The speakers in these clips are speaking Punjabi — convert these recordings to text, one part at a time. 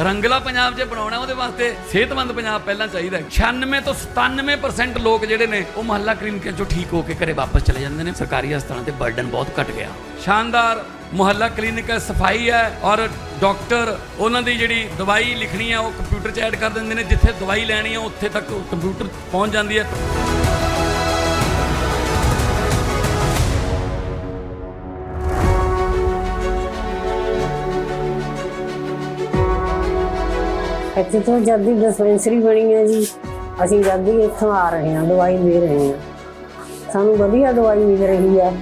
ਰੰਗਲਾ ਪੰਜਾਬ ਜੇ ਬਣਾਉਣਾ ਉਹਦੇ ਵਾਸਤੇ ਸਿਹਤਮੰਦ ਪੰਜਾਬ ਪਹਿਲਾਂ ਚਾਹੀਦਾ ਹੈ। 96 ਤੋਂ 97% ਲੋਕ ਜਿਹੜੇ ਨੇ, ਉਹ ਮੁਹੱਲਾ ਕਲੀਨਿਕਾਂ ਚੋਂ ਠੀਕ ਹੋ ਕੇ ਘਰੇ ਵਾਪਸ ਚਲੇ ਜਾਂਦੇ ਨੇ। ਸਰਕਾਰੀ ਹਸਪਤਾਲਾਂ ਤੇ ਬਰਡਨ ਬਹੁਤ ਘਟ ਗਿਆ। ਸ਼ਾਨਦਾਰ ਮੁਹੱਲਾ ਕਲੀਨਿਕ ਹੈ ਸਫ਼ਾਈ ਹੈ ਔਰ ਡਾਕਟਰ ਉਹਨਾਂ ਦੀ ਜਿਹੜੀ ਦਵਾਈ ਲਿਖਣੀ ਹੈ, ਉਹ ਕੰਪਿਊਟਰ 'ਚ ਐਡ ਕਰ ਦਿੰਦੇ ਨੇ। ਜਿੱਥੇ ਦਵਾਈ ਲੈਣੀ ਹੈ, ਉੱਥੇ ਤੱਕ ਕੰਪਿਊਟਰ ਪਹੁੰਚ ਜਾਂਦੀ ਹੈ। ਇੱਥੇ ਤੋਂ ਜਦ ਦੀ ਡਿਸਪੈਂਸਰੀ ਬਣੀ ਹੈ ਜੀ, ਅਸੀਂ ਜਦ ਦੀ ਇੱਥੋਂ ਆ ਰਹੇ ਹਾਂ, ਦਵਾਈ ਲੈ ਰਹੇ ਹਾਂ। ਸਾਨੂੰ ਵਧੀਆ ਦਵਾਈ ਮਿਲ ਰਹੀ ਹੈ।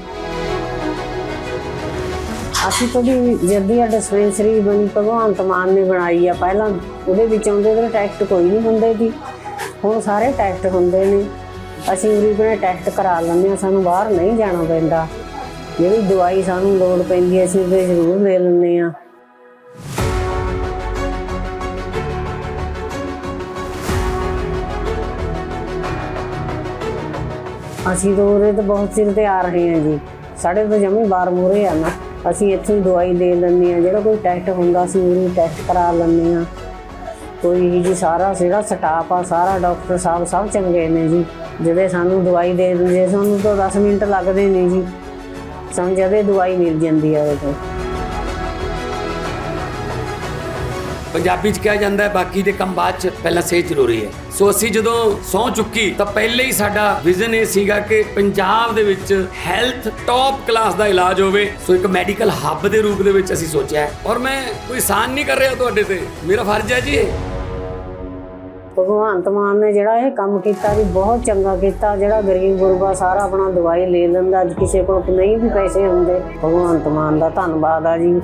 ਅਸੀਂ ਤੋਂ ਵੀ ਜਦ ਡਿਸਪੈਂਸਰੀ ਬਣੀ, ਭਗਵੰਤ ਮਾਨ ਨੇ ਬਣਾਈ ਆ ਪਹਿਲਾਂ, ਉਹਦੇ ਵਿੱਚ ਆਉਂਦੇ ਤੇ ਟੈਸਟ ਕੋਈ ਨਹੀਂ ਹੁੰਦੇ ਸੀ ਹੁਣ ਸਾਰੇ ਟੈਸਟ ਹੁੰਦੇ ਨੇ। ਅਸੀਂ ਉਰੀ ਬਣੇ ਟੈਸਟ ਕਰਾ ਲੈਂਦੇ ਹਾਂ, ਸਾਨੂੰ ਬਾਹਰ ਨਹੀਂ ਜਾਣਾ ਪੈਂਦਾ। ਜਿਹੜੀ ਦਵਾਈ ਸਾਨੂੰ ਲੋੜ ਪੈਂਦੀ ਹੈ, ਅਸੀਂ ਉਹਦੇ ਜ਼ਰੂਰ ਲੈ ਲੈਂਦੇ ਹਾਂ। ਅਸੀਂ ਤਾਂ ਉਰੇ ਤਾਂ ਬਹੁਤ ਚਿਰ ਤੇ ਆ ਰਹੇ ਹਾਂ ਜੀ। ਸਾਡੇ ਤਾਂ ਜਮੀ ਬਾਰ ਮੂਰੇ ਆ ਨਾ। ਅਸੀਂ ਇੱਥੇ ਹੀ ਦਵਾਈ ਦੇ ਲੈਂਦੇ ਹਾਂ। ਜਿਹੜਾ ਕੋਈ ਟੈਸਟ ਹੁੰਦਾ, ਅਸੀਂ ਉਰੇ ਟੈਸਟ ਕਰਾ ਲੈਂਦੇ ਹਾਂ। ਕੋਈ ਜੀ ਸਾਰਾ ਜਿਹੜਾ ਸਟਾਫ ਆ, ਸਾਰਾ ਡਾਕਟਰ ਸਾਹਿਬ ਸਭ ਚੰਗੇ ਨੇ ਜੀ। ਜਿਹੜੇ ਸਾਨੂੰ ਦਵਾਈ ਦੇ ਦਿੰਦੇ ਸਾਨੂੰ ਤਾਂ 10 ਮਿੰਟ ਲੱਗਦੇ ਨੇ ਜੀ। ਸਾਨੂੰ ਜਦੇ ਦਵਾਈ ਮਿਲ ਜਾਂਦੀ ਹੈ ਉਹ ਪੰਜਾਬੀ ਚ ਕਿਹਾ ਜਾਂਦਾ ਹੈ, ਬਾਕੀ ਦੇ ਕੰਮ ਬਾਅਦ ਚ ਪਹਿਲਾਂ ਸਿਹਤ ਜ਼ਰੂਰੀ ਹੈ। ਸੋ ਅਸੀਂ ਜਦੋਂ ਸੌ ਚੁੱਕੀ, ਤਾਂ ਪਹਿਲੇ ਹੀ ਸਾਡਾ ਵਿਜ਼ਨ ਇਹ ਸੀਗਾ ਕਿ ਪੰਜਾਬ ਦੇ ਵਿੱਚ ਹੈਲਥ ਟੌਪ ਕਲਾਸ ਦਾ ਇਲਾਜ ਹੋਵੇ। ਸੋ ਇੱਕ ਮੈਡੀਕਲ ਹੱਬ ਦੇ ਰੂਪ ਦੇ ਵਿੱਚ ਅਸੀਂ ਸੋਚਿਆ ਔਰ ਮੈਂ ਕੋਈ ਸਾਨ ਨਹੀਂ ਕਰ ਰਿਹਾ ਤੁਹਾਡੇ ਤੇ। ਮੇਰਾ ਫਰਜ਼ ਹੈ ਜੀ ਭਗਵੰਤ ਮਾਨ ਨੇ ਜਿਹੜਾ ਇਹ ਕੰਮ ਕੀਤਾ ਵੀ ਬਹੁਤ ਚੰਗਾ ਕੀਤਾ। ਜਿਹੜਾ ਗਰੀਬ ਗੁਰਬਾ ਸਾਰਾ ਆਪਣਾ ਦਵਾਈ ਲੈ ਲੈਂਦਾ ਅੱਜ ਕਿਸੇ ਕੋਲ ਨਹੀਂ ਵੀ ਪੈਸੇ ਹੁੰਦੇ। ਭਗਵੰਤ ਮਾਨ ਦਾ ਧੰਨਵਾਦ ਆ ਜੀ।